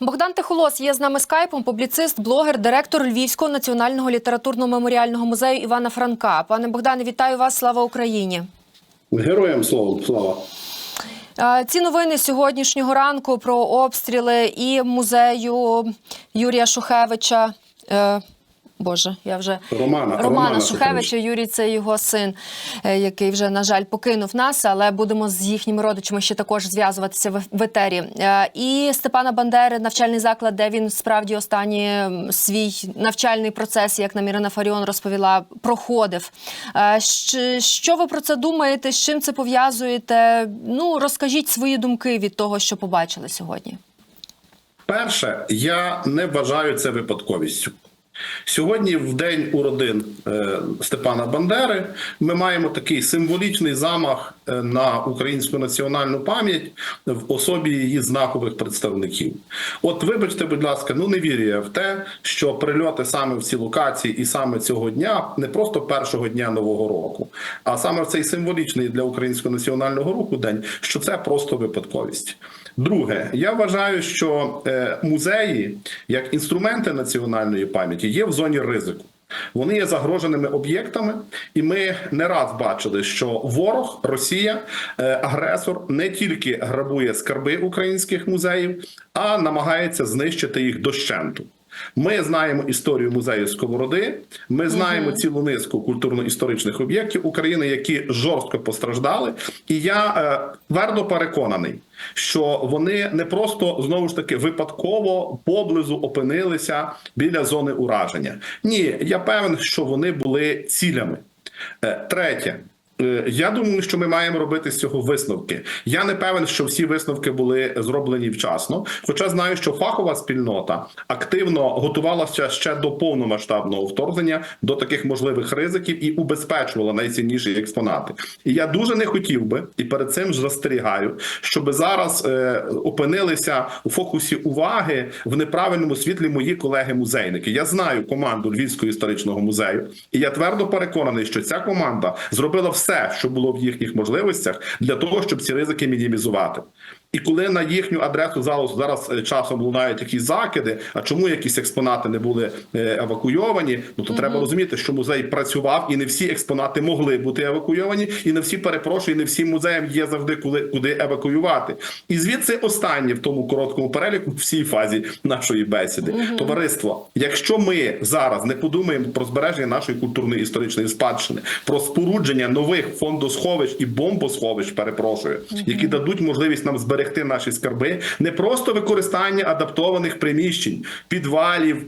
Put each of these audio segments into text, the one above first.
Богдан Тихолос є з нами скайпом, публіцист, блогер, директор Львівського національного літературно-меморіального музею Івана Франка. Пане Богдане, вітаю вас! Слава Україні! Героям слава слава. Е, Ці новини сьогоднішнього ранку про обстріли і музею Юрія Шухевича. Боже, я вже Романа, Романа Романа Шухевича. Юрій це його син, е, який вже на жаль покинув нас, але будемо з їхніми родичами ще також зв'язуватися в- етері. Е, І Степана Бандери, навчальний заклад, де він справді останній свій навчальний процес, як нам Ірина Фаріон розповіла, проходив. Е, Що ви про це думаєте? З чим це пов'язуєте? Ну розкажіть свої думки від того, що побачили сьогодні. Перше, я не вважаю це випадковістю. Сьогодні, в день уродин е, Степана Бандери, ми маємо такий символічний замах е, на українську національну пам'ять в особі її знакових представників. От, вибачте, будь ласка, ну не вірю я в те, що прильоти саме в ці локації і саме цього дня, не просто першого дня нового року, а саме в цей символічний для українського національного руху день, що це просто випадковість. Друге, я вважаю, що е, музеї як інструменти національної пам'яті є в зоні ризику. Вони є загроженими об'єктами, і ми не раз бачили, що ворог, Росія, е, агресор не тільки грабує скарби українських музеїв, а намагається знищити їх дощенту. Ми знаємо історію музею Сковороди. Ми знаємо цілу низку культурно-історичних об'єктів України, які жорстко постраждали. І я е, твердо переконаний, що вони не просто знову ж таки випадково поблизу опинилися біля зони ураження. Ні, я певен, що вони були цілями. Е, Третє. Е, Я думаю, що ми маємо робити з цього висновки. Я не певен, що всі висновки були зроблені вчасно. Хоча знаю, що фахова спільнота активно готувалася ще до повномасштабного вторгнення до таких можливих ризиків і убезпечувала найцінніші експонати. І я дуже не хотів би, і перед цим застерігаю, щоб зараз е, опинилися у фокусі уваги в неправильному світлі мої колеги-музейники. Я знаю команду Львівського історичного музею, і я твердо переконаний, що ця команда зробила все, що було в їхніх можливостях, для того, щоб ці ризики мінімізувати. І коли на їхню адресу зараз, зараз е, часом лунають якісь закиди, а чому якісь експонати не були е, евакуйовані, ну то треба розуміти, що музей працював, і не всі експонати могли бути евакуйовані, і не всі перепрошую, і не всім музеям є завжди коли куди евакуювати. І звідси останнє в тому короткому переліку в цій фазі нашої бесіди. Товариство, якщо ми зараз не подумаємо про збереження нашої культурної історичної спадщини, про спорудження нових фондосховищ і бомбосховищ, перепрошую, які дадуть можливість нам зберегти наші скарби, не просто використання адаптованих приміщень, підвалів.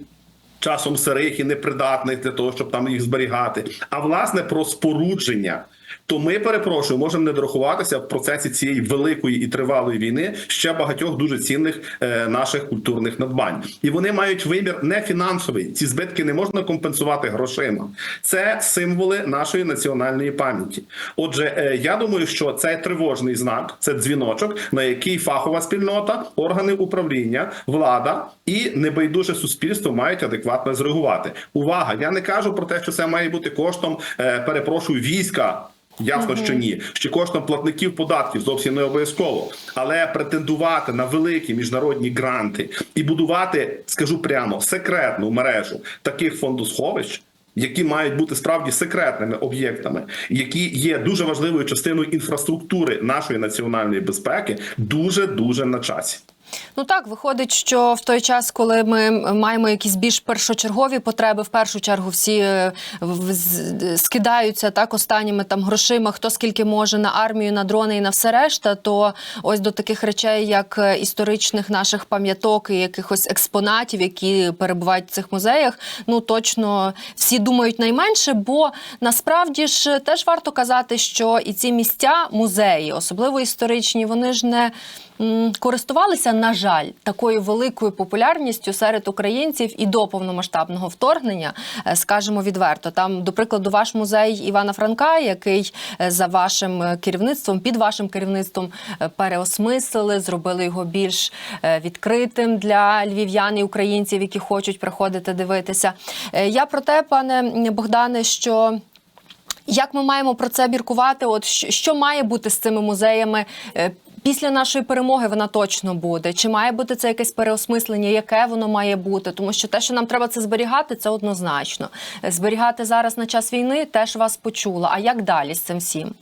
Часом сирих і непридатних для того, щоб там їх зберігати, а власне про спорудження. То ми перепрошую, можемо не дорахуватися в процесі цієї великої і тривалої війни ще багатьох дуже цінних е, наших культурних надбань, і вони мають вимір не фінансовий. Ці збитки не можна компенсувати грошима. Це символи нашої національної пам'яті. Отже, е, я думаю, що це тривожний знак, це дзвіночок, на який фахова спільнота, органи управління, влада і небайдуже суспільство мають адекватно зреагувати. Увага! Я не кажу про те, що це має бути коштом, е, перепрошую, війська. Ясно, що ні, ще коштом платників податків зовсім не обов'язково, але претендувати на великі міжнародні гранти і будувати, скажу прямо, секретну мережу таких фондосховищ. Які мають бути справді секретними об'єктами, які є дуже важливою частиною інфраструктури нашої національної безпеки, дуже дуже на часі. Ну так виходить, що в той час, коли ми маємо якісь більш першочергові потреби, в першу чергу всі е, скидаються так останніми там грошима, хто скільки може на армію, на дрони і на все решта. То ось до таких речей, як е, історичних наших пам'яток і якихось експонатів, які перебувають в цих музеях, ну точно всі думають найменше, бо насправді ж теж варто казати, що і ці місця, музеї, особливо історичні, вони ж не користувалися, на жаль, такою великою популярністю серед українців і до повномасштабного вторгнення, е, скажімо відверто. Там, до прикладу, ваш музей Івана Франка, який е, за вашим е, керівництвом, під вашим керівництвом переосмислили, зробили його більш відкритим для львів'ян і українців, які хочуть приходити дивитися. Я про те, пане Богдане, що. Як ми маємо про це міркувати? От що має бути з цими музеями Після нашої перемоги вона точно буде. Чи має бути це якесь переосмислення, яке воно має бути? Тому що те, що нам треба це зберігати, це однозначно. Зберігати зараз на час війни теж вас почула. А як далі з цим всім?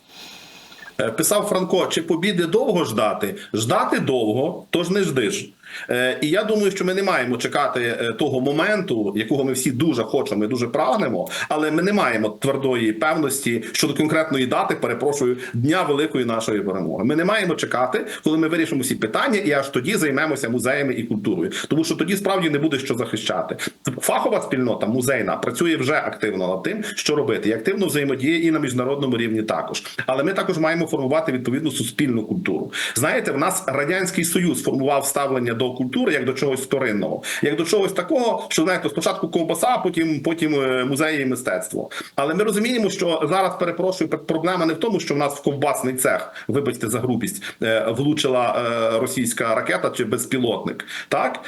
Е, Писав Франко, чи побіди довго ждати? Ждати довго, тож не ждиш. Е, І я думаю, що ми не маємо чекати е, того моменту, якого ми всі дуже хочемо, і дуже прагнемо, але ми не маємо твердої певності щодо конкретної дати, перепрошую, дня великої нашої перемоги. Ми не маємо чекати, коли ми вирішимо всі питання, і аж тоді займемося музеями і культурою, тому що тоді справді не буде що захищати. Фахова спільнота музейна працює вже активно над тим, що робити, і активно взаємодіє і на міжнародному рівні також. Але ми також маємо формувати відповідну суспільну культуру. Знаєте, в нас радянський союз формував ставлення до культури як до чогось вторинного, як до чогось такого, що знаєте, спочатку ковбаса, потім потім е, музеї і мистецтво. Але ми розуміємо, що зараз перепрошую проблема не в тому, що в нас в ковбасний цех, вибачте за грубість, е, влучила е, російська ракета чи безпілотник. Так,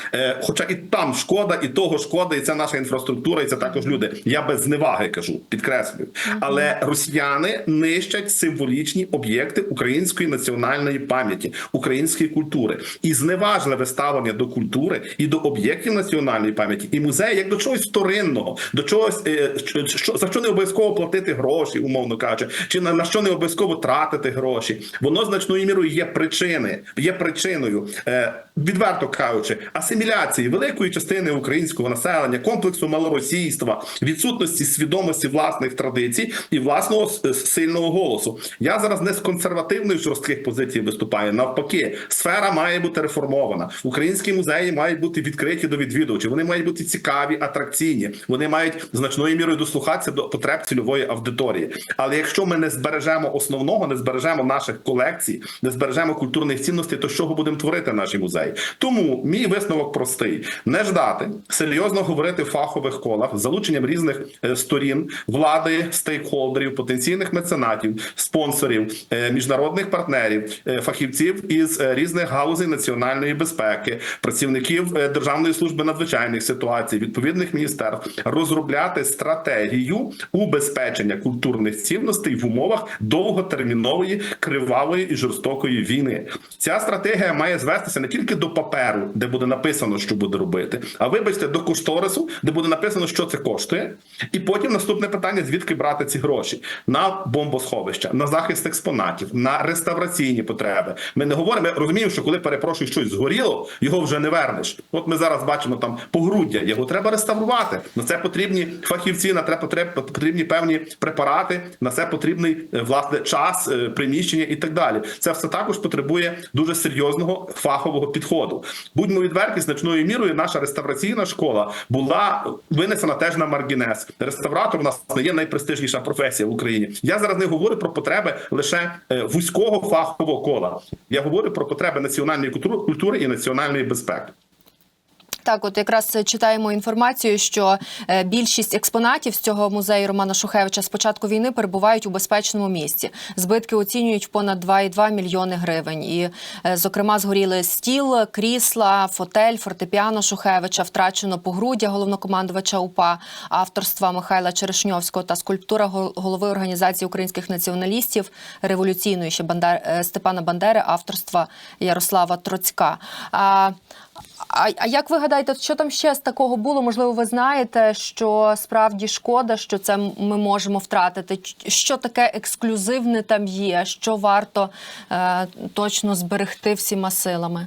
хоча і там шкода, і того шкода, і це наша інфраструктура, і це також люди. Я без зневаги кажу, підкреслюю. Але росіяни нищать символічні об'єкти української національної пам'яті, української культури і зневажливе ставлення до культури і до об'єктів національної пам'яті, і музеї як до чогось вторинного, до чогось е, що, за що не обов'язково платити гроші, умовно кажучи, чи на, на що не обов'язково тратити гроші. Воно значною мірою є причини, є причиною, е, відверто кажучи, асиміляції великої частини українського населення, комплексу малоросійства, відсутності свідомості власних традицій і власного сильного голосу. Я зараз не з консервативних жорстких позицій виступаю. Навпаки, сфера має бути реформована. Українські музеї мають бути відкриті до відвідувачів. Вони мають бути цікаві, атракційні. Вони мають значною мірою дослухатися до потреб цільової аудиторії. Але якщо ми не збережемо основного, не збережемо наших колекцій, не збережемо культурних цінностей, то чого будемо творити наші музеї? Тому мій висновок простий: не ждати, серйозно говорити в фахових колах з залученням різних е, сторін влади, стейкхолдерів, потенційних меценатів, спонсорів, е, міжнародних партнерів, е, фахівців із різних галузей національної безпеки, працівників е, Державної служби надзвичайних ситуацій, відповідних міністерств, розробляти стратегію убезпечення культурних цінностей в умовах довготермінової кривавої і жорстокої війни. Ця стратегія має звестися не тільки до паперу, де буде написано, що буде робити, а вибачте, до кошторису, де буде написано, що це коштує, і потім наступне питання: звідки брати ці гроші на бомбосховища, на захист експонатів, на реставраційні потреби. Ми не говоримо, ми розуміємо, що коли перепрошую щось згоріло, його вже не вернеш. От ми зараз бачимо там погруддя, його треба реставрувати. На це потрібні фахівці, на це потрібні певні препарати, на це потрібний е, власне час, е, приміщення і так далі. Це все також потребує дуже серйозного фахового підходу. Будьмо відверті, значною мірою наша реставраційна школа була винесена теж на маргінес. Реставратор у нас не є найпрестижніша професія в Україні. Я зараз не говорю про потреби лише е, вузького фахового кола. Я говорю про потреби національної культури, культури і національної безпеки. Так, от якраз читаємо інформацію, що е, більшість експонатів з цього музею Романа Шухевича з початку війни перебувають у безпечному місці. Збитки оцінюють в понад 2,2 мільйони гривень. І, е, зокрема, згоріли стіл, крісла, фотель, фортепіано Шухевича, втрачено погруддя головнокомандувача УПА авторства Михайла Черешньовського та скульптура гол- голови організації українських націоналістів революційної ще Бандар... е, Степана Бандери авторства Ярослава Троцька. А, а, як ви що там ще з такого було? Можливо, ви знаєте, що справді шкода, що це ми можемо втратити? Що таке ексклюзивне там є? Що варто е, точно зберегти всіма силами?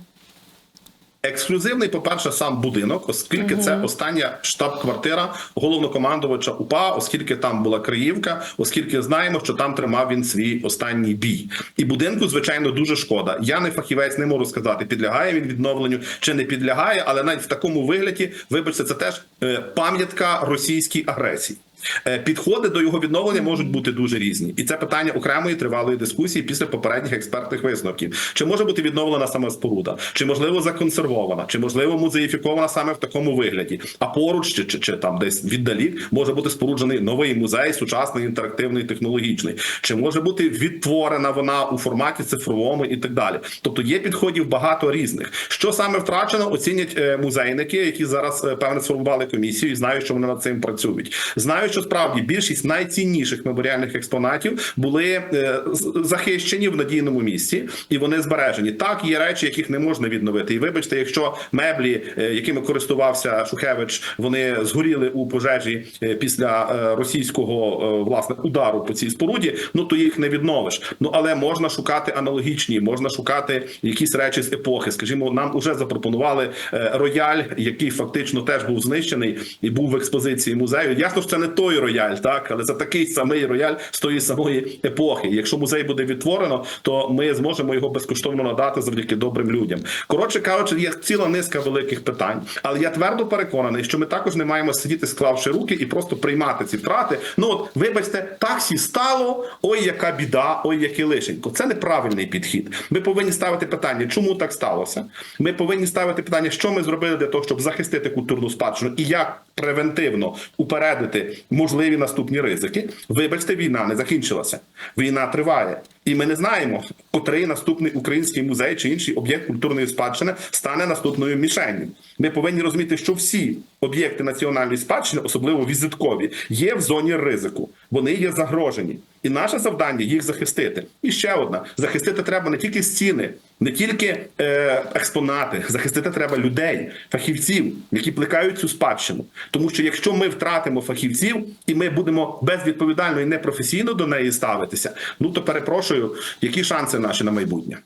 Ексклюзивний, по-перше, сам будинок, оскільки це остання штаб-квартира головнокомандувача УПА, оскільки там була Криївка, оскільки знаємо, що там тримав він свій останній бій. І будинку, звичайно, дуже шкода. Я не фахівець, не можу сказати, підлягає він відновленню чи не підлягає, але навіть в такому вигляді, вибачте, це теж е, пам'ятка російській агресії. Е, Підходи до його відновлення можуть бути дуже різні, і це питання окремої тривалої дискусії після попередніх експертних висновків. Чи може бути відновлена сама споруда, чи можливо законсервована, чи можливо музеїфікована саме в такому вигляді? А поруч чи, чи, чи там десь віддалік може бути споруджений новий музей, сучасний, інтерактивний, технологічний, чи може бути відтворена вона у форматі цифровому і так далі. Тобто є підходів багато різних. Що саме втрачено, оцінять е, музейники, які зараз е, певне сформували комісію і знають, що вони над цим працюють. Знаючи що справді більшість найцінніших меморіальних експонатів були е, захищені в надійному місці, і вони збережені. Так, є речі, яких не можна відновити. І вибачте, якщо меблі, е, якими користувався Шухевич, вони згоріли у пожежі е, після російського власне удару по цій споруді, ну то їх не відновиш. Ну але можна шукати аналогічні, можна шукати якісь речі з епохи. Скажімо, нам уже запропонували рояль, який фактично теж був знищений і був в експозиції музею. Ясно, що це не той рояль, так але це такий самий рояль з тої самої епохи. Якщо музей буде відтворено, то ми зможемо його безкоштовно надати завдяки добрим людям. Коротше кажучи, є ціла низка великих питань, але я твердо переконаний, що ми також не маємо сидіти, склавши руки і просто приймати ці втрати. Ну от вибачте, таксі стало. Ой, яка біда, ой, яке лишенько. Це неправильний підхід. Ми повинні ставити питання, чому так сталося. Ми повинні ставити питання, що ми зробили для того, щоб захистити культурну спадщину і як превентивно упередити можливі наступні ризики. Вибачте, війна не закінчилася. Війна триває, і ми не знаємо, котрий наступний український музей чи інший об'єкт культурної спадщини стане наступною мішенню. Ми повинні розуміти, що всі об'єкти національної спадщини, особливо візиткові, є в зоні ризику. Вони є загрожені, і наше завдання їх захистити. І ще одна: захистити треба не тільки стіни, не тільки е, експонати, захистити треба людей, фахівців, які плекають цю спадщину. Тому що якщо ми втратимо фахівців і ми будемо безвідповідально і непрофесійно до неї ставитися, ну то перепрошую, які шанси наші на майбутнє.